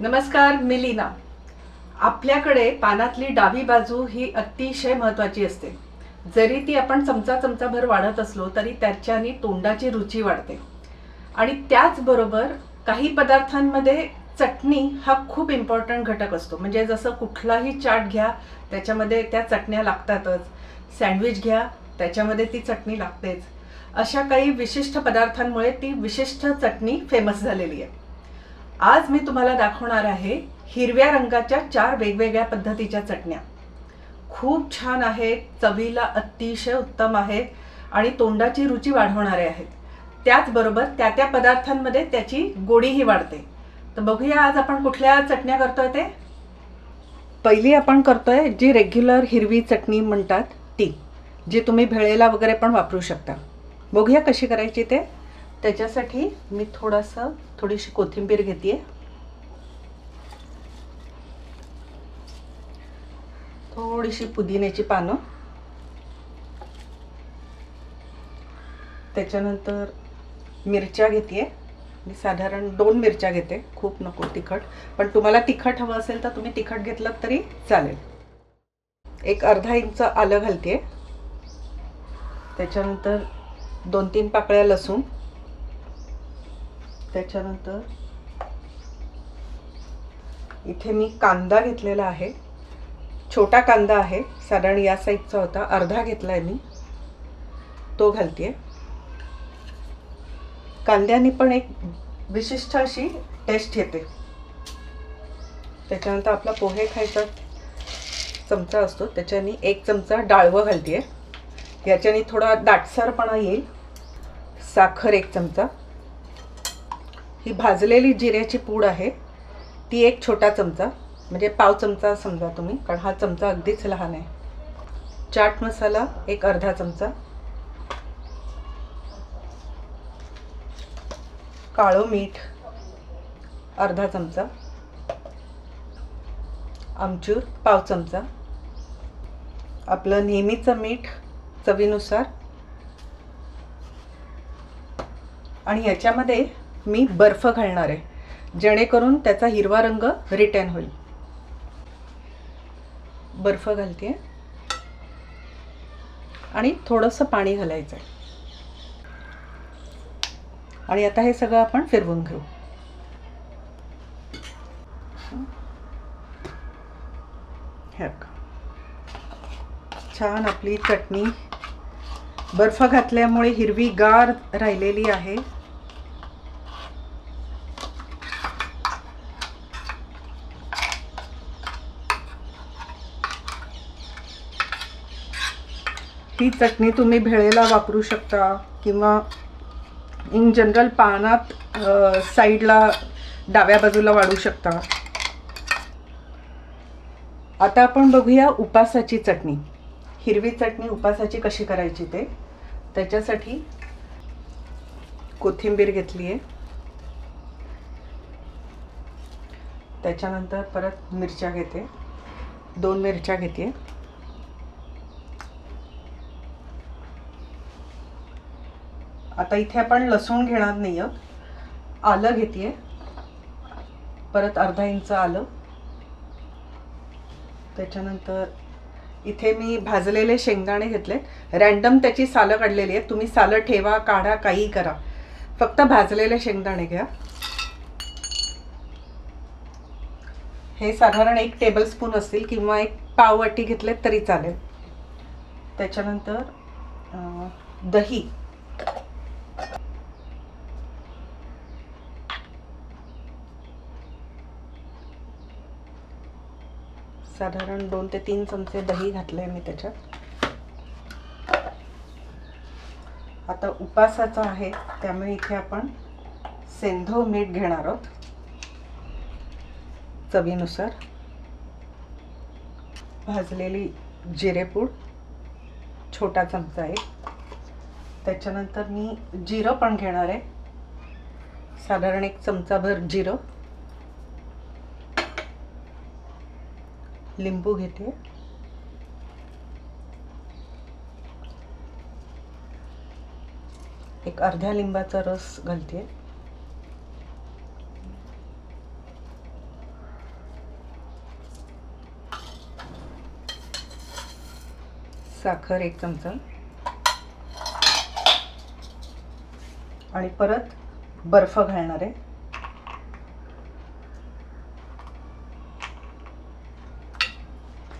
नमस्कार मी लीना. आपल्याकडे पानातली डावी बाजू ही अतिशय महत्त्वाची असते. जरी ती आपण चमचा चमचाभर वाढत असलो तरी त्याच्याने तोंडाची रुची वाढते. आणि त्याचबरोबर काही पदार्थांमध्ये चटणी हा खूप इम्पॉर्टंट घटक असतो. म्हणजे जसं कुठलाही चाट घ्या त्याच्यामध्ये त्या चटण्या लागतातच. सँडविच घ्या त्याच्यामध्ये ती चटणी लागतेच. अशा काही विशिष्ट पदार्थांमुळे ती विशिष्ट चटणी फेमस झालेली आहे. आज मी तुम्हाला दाखवणार आहे हिरव्या रंगाच्या चार वेगवेगळ्या पद्धतीच्या चटण्या. खूप छान आहेत चवीला अतिशय उत्तम आहेत आणि तोंडाची रुची वाढवणारे आहेत. त्याचबरोबर त्या त्या पदार्थांमध्ये त्याची गोडीही वाढते. तर बघूया आज आपण कुठल्या चटण्या करतोय ते. पहिली आपण करतोय जी रेग्युलर हिरवी चटणी म्हणतात ती जी तुम्ही भेळेला वगैरे पण वापरू शकता. बघूया कशी करायची ते. त्याच्यासाठी मी थोडंसं थोडीशी कोथिंबीर घेते थोडीशी पुदिन्याची पानं. त्याच्यानंतर मिरच्या घेते मी साधारण दोन मिरच्या घेते. खूप नको तिखट. पण तुम्हाला तिखट हवं असेल तर तुम्ही तिखट घेतलं तरी चालेल. एक अर्धा इंच आलं घालते त्याच्यानंतर दोन तीन पाकळ्या लसूण. त्याच्यानंतर इथे मी कांदा घेतलेला आहे. छोटा कांदा आहे. साधारण या साईजचा होता. अर्धा घेतला आहे मी. तो घालते कांद्याने पण एक विशिष्ट अशी टेस्ट येते. त्याच्यानंतर आपला पोहे खायचा चमचा असतो. त्याच्याने एक चमचा डाळवं घालते याच्याने थोडा दाटसरपणा येईल. साखर एक चमचा. ही भाजलेली जिऱ्याची पूड आहे. ती एक छोटा चमचा म्हणजे पाव चमचा समजा तुम्ही कारण हा चमचा अगदीच लहान आहे. चाट मसाला एक अर्धा चमचा. काळं मीठ अर्धा चमचा. आमचूर पाव चमचा. आपलं नेहमीचं मीठ चवीनुसार. आणि याच्यामध्ये मी बर्फ घालणार आहे. जेणेकरून त्याचा हिरवा रंग रिटर्न होईल. बर्फ घालते आणि थोडंसं पाणी घालायचं आहे आणि आता हे सगळं आपण फिरवून घेऊ. छान आपली चटणी. बर्फ घातल्यामुळे हिरवी गार राहिलेली आहे. ही चटणी तुम्ही भेळेला वापरू शकता किंवा इन जनरल पानात साईडला डाव्या बाजूला वाढू शकता. आता आपण बघूया उपासाची चटणी. हिरवी चटणी उपासाची कशी करायची ते? त्याच्यासाठी कोथिंबीर घेतली आहे. त्याच्यानंतर परत मिरच्या घेते. दोन मिरच्या घेते. आता इथे आपण लसूण घेणार नाही आहोत आलं घेते परत अर्धा इंच आलं. त्याच्यानंतर इथे मी भाजलेले शेंगदाणे घेतले. रॅन्डम त्याची सालं काढलेली आहेत. तुम्ही सालं ठेवा काढा काही करा. फक्त भाजलेले शेंगदाणे घ्या. हे साधारण एक टेबलस्पून असतील किंवा एक पाववाटी घेतलेत तरी चालेल. त्याच्यानंतर दही. साधारण दोन ते तीन चमचे दही घातले मी त्याच्यात. आता उपासाचा आहे त्यामुळे इथे आपण सेंधव मीठ घेणार आहोत. चवीनुसार. भाजलेली जिरेपूड छोटा चमचा आहे त्याच्यानंतर मी जिरं पण घेणार आहे. साधारण एक चमचाभर जिरं. लिंबू घेते. एक अर्ध्या लिंबाचा रस घालते. साखर एक चमचा. आणि परत बर्फ घालणार आहे.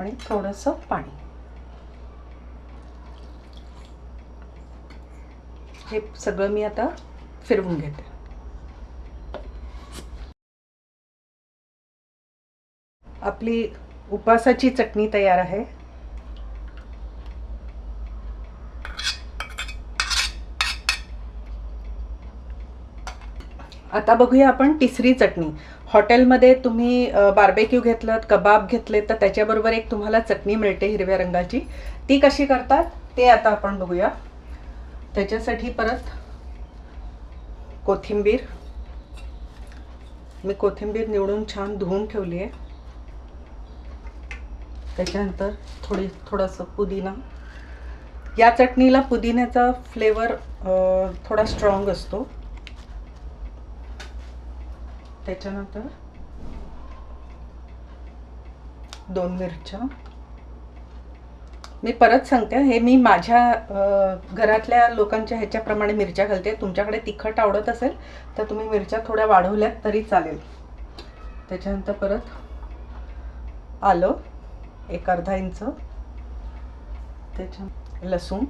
आणि थोडंसं पाणी. हे सगळं मी आता फिरवून घेते. आपली उपासाची चटणी तयार आहे. आता बघूया आपण तिसरी चटणी. हॉटेलमध्ये तुम्ही बार्बेक्यू घेतलं कबाब घेतले तर त्याच्याबरोबर एक तुम्हाला चटणी मिळते हिरव्या रंगाची. ती कशी करतात ते आता आपण बघूया. त्याच्यासाठी परत कोथिंबीर. मी कोथिंबीर निवडून छान धुवून ठेवली आहे. त्याच्यानंतर थोडी थोडंसं पुदिना. या चटणीला पुदिन्याचा फ्लेवर थोडा स्ट्रॉंग असतो. त्याच्यानंतर दोन मिरच्या. मी परत सांगते हे मी माझ्या घरातल्या लोकांच्या ह्याच्याप्रमाणे मिरच्या घालते. तुमच्याकडे तिखट आवडत असेल तर तुम्ही मिरच्या थोड्या वाढवल्यात तरी चालेल. त्याच्यानंतर परत आलं एक अर्धा इंच. त्याच्या लसूण.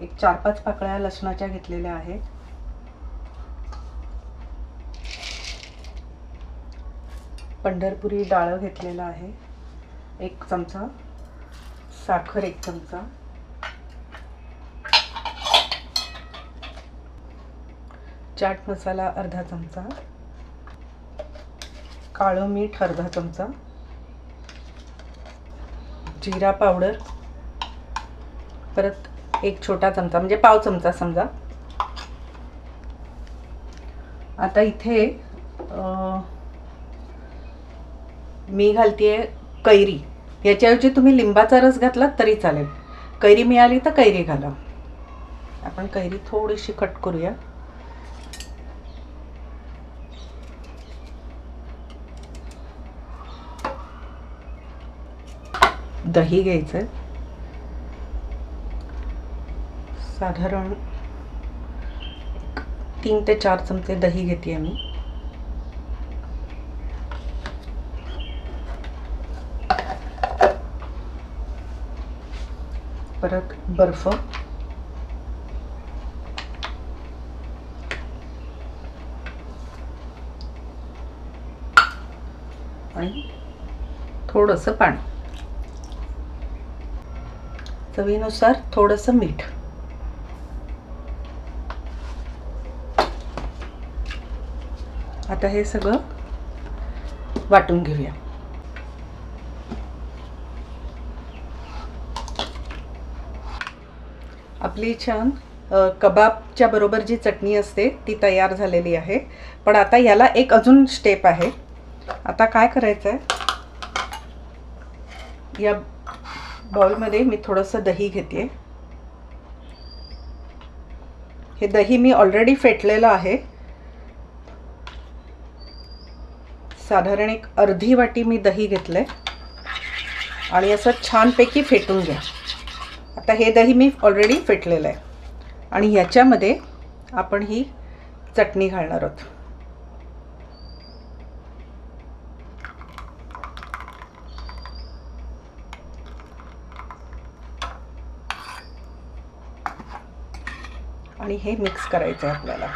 एक चार पाच पाकळ्या लसणाच्या घेतलेल्या आहेत. पंढरपुरी डाळं घेतलेलं आहे. एक चमचा. साखर एक चमचा. चाट मसाला अर्धा चमचा. काळं मीठ अर्धा चमचा. जिरा पावडर. परत एक छोटा चमचा म्हणजे पाव चमचा समजा. आता इथे मी मी आहे कैरी. याच्याऐवजी तुम्ही लिंबाचा रस घातलात तरी चालेल. कैरी मिळाली तर कैरी घाला. आपण कैरी थोडीशी कट करूया. दही घ्यायचं साधारण तीन ते चार चमचे दही घेते मी परत बर्फ. आणि थोडंसं पाणी. चवीनुसार थोडंसं मीठ. आता हे सगळं वाटून घेऊया. आपली छान कबाबच्या बरोबर जी चटणी असते ती तयार झालेली आहे. पण आता याला एक अजून स्टेप आहे. आता काय करायचं आहे या बाउलमध्ये मी थोडंसं दही घेते. हे दही मी ऑलरेडी फेटलेलं आहे. साधारण एक अर्धी वाटी मी दही घेतलंय. आणि असं छानपैकी फेटून घ्या. आता हे दही मी ऑलरेडी फेटलेलं आहे. आणि ह्याच्यामध्ये आपण ही चटणी घालणार आहोत. आणि हे मिक्स करायचं आहे आपल्याला.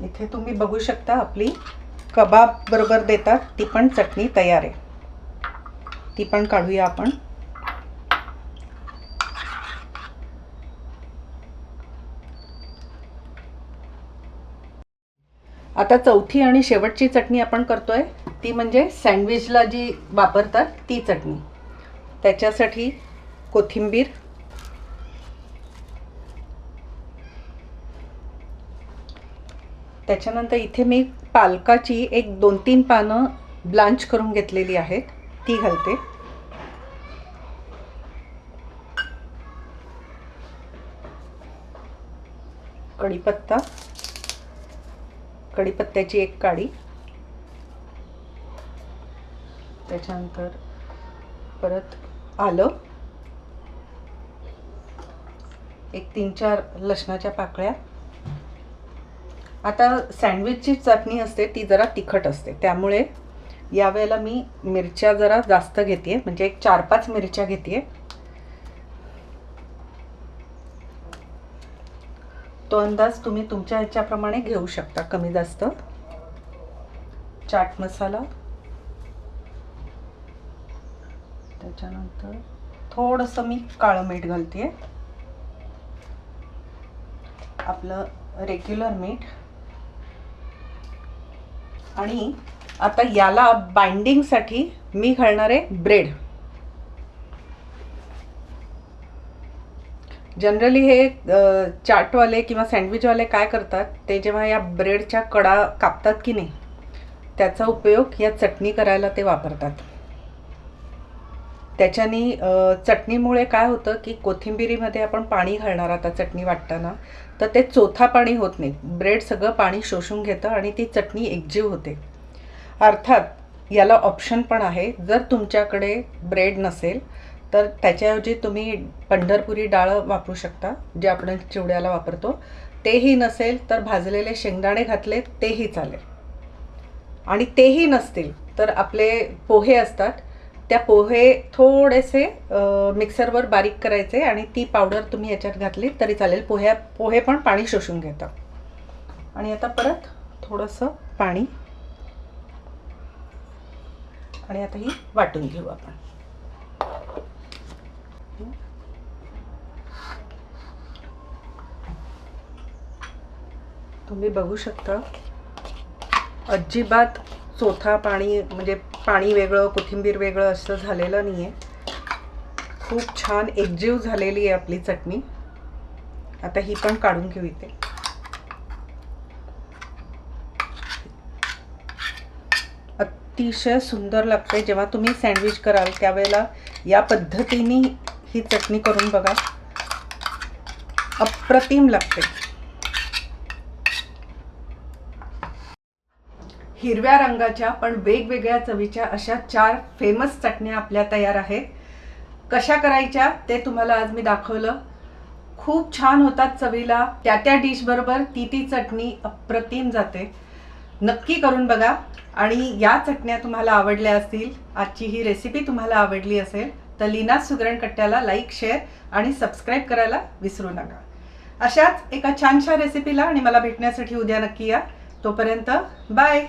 इथे तुम्ही बघू शकता आपली कबाब बरोबर देतात. ती पण चटणी तयार आहे. ती पण काढूया आपण. आता चौथी आणि शेवटची चटणी आपण करतोय. ती म्हणजे सँडविचला जी वापरतात ती चटणी. त्याच्यासाठी कोथिंबीर त्याच्यानंतर इथे मी पालकाची एक दोन तीन पानं ब्लांच करून घेतलेली आहेत. ती घालते. कढीपत्ता. कढीपत्त्याची एक काडी. त्याच्यानंतर परत आलं. एक तीन चार लसणाच्या पाकळ्या. आता सँडविचची चटणी असते ती जरा तिखट असते. त्यामुळे यावेळेला मी मिरच्या जरा जास्त घेते म्हणजे एक चार पाच मिरच्या घेते तो अंदाज तुम्ही तुमच्या ह्याच्याप्रमाणे घेऊ शकता कमी जास्त. चाट मसाला. त्याच्यानंतर थोडंसं मी काळं मीठ घालते आपलं रेग्युलर मीठ. आणि आता याला बाइंडिंगसाठी मी घालणार आहे ब्रेड जनरली हे चाटवाले किंवा सँडविचवाले काय करतात ते जेव्हा या ब्रेडच्या कडा कापतात की नाही त्याचा उपयोग या चटणी करायला ते वापरतात. त्याच्यानी चटणीमुळे काय होतं की कोथिंबिरीमध्ये आपण पाणी घालणार आता चटणी वाटताना. तर ते चोथा पाणी होत नाही. ब्रेड सगळं पाणी शोषून घेतं आणि ती चटणी एकजीव होते. अर्थात याला ऑप्शन पण आहे. जर तुमच्याकडे ब्रेड नसेल तर त्याच्याऐवजी तुम्ही पंढरपुरी डाळ वापरू शकता जे आपण चिवड्याला वापरतो. तेही नसेल तर भाजलेले शेंगदाणे घातले तेही चालेल. आणि तेही नसतील तर आपले पोहे असतात त्या पोहे थोडेसे मिक्सरवर बारीक करायचे आणि ती पावडर तुम्ही याच्यात घातली तरी चालेल. पोह्या पोहे पण पाणी शोषून घेतं. आणि आता परत थोडंसं पाणी. आणि आता ही वाटून घेऊ आपण. तुम्ही बघू शकता अजिबात चोथा पाणी म्हणजे पाणी वेगळं कोथिंबीर वेगळं असं झालेलं नाही आहे खूप छान एकजीव झालेली आहे आपली चटणी. आता ही पण काढून घेऊ इथे. अतिशय सुंदर लागते. जेव्हा तुम्ही सँडविच कराल त्यावेळेला या पद्धतीने ही चटणी करून बघा. अप्रतिम लागते. हिरव्या रंगाच्या पण वेगवेगळ्या चवीच्या अशा चार फेमस चटण्या आपल्या तयार आहेत. कशा करायच्या ते तुम्हाला आज मी दाखवलं. खूप छान होतात चवीला. त्या त्या डिशबरोबर ती ती चटणी अप्रतिम जाते. नक्की करून बघा. आणि या चटण्या तुम्हाला आवडल्या असतील आजची ही रेसिपी तुम्हाला आवडली असेल तर लीना सुगरण कट्ट्याला लाईक शेअर आणि सबस्क्राईब करायला विसरू नका. अशाच एका छानशा रेसिपीला आणि मला भेटण्यासाठी उद्या नक्की या. तोपर्यंत बाय